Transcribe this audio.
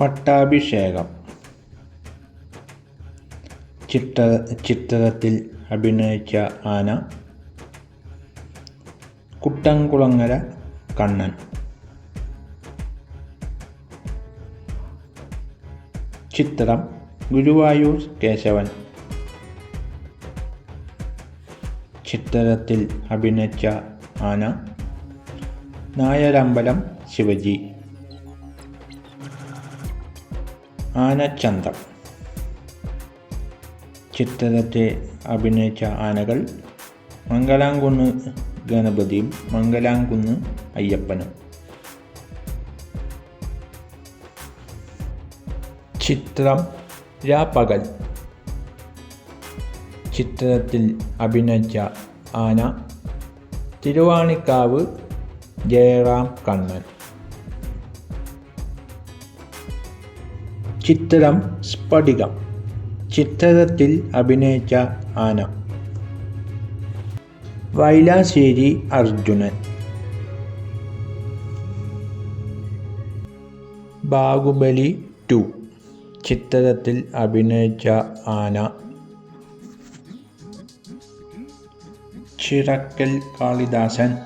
പട്ടാഭിഷേകം. ചിത്ര ചിത്രത്തിൽ അഭിനയിച്ച ആന. കുട്ടംകുളങ്ങര കണ്ണൻ. ചിത്രം ഗുരുവായൂർ കേശവൻ. ചിത്രത്തിൽ അഭിനയിച്ച ആന. നായരമ്പലം ശിവജി. ആനച്ചന്തം. ചിത്രത്തെ അഭിനയിച്ച ആനകൾ മംഗലാംകുന്ന് ഗണപതിയും മംഗലാംകുന്ന് അയ്യപ്പനും. ചിത്രം രാപ്പകൽ ചിത്രത്തിൽ അഭിനയിച്ച ആന തിരുവാണിക്കാവ് ജയറാം കണ്ണൻ. ചിത്രം സ്ഫടികം. ചിത്രത്തിൽ അഭിനയിച്ച ആന. വൈലാശ്ശേരി അർജുനൻ. ബാഹുബലി ടു. ചിത്രത്തിൽ അഭിനയിച്ച ആന. ചിറക്കൽ കാളിദാസൻ.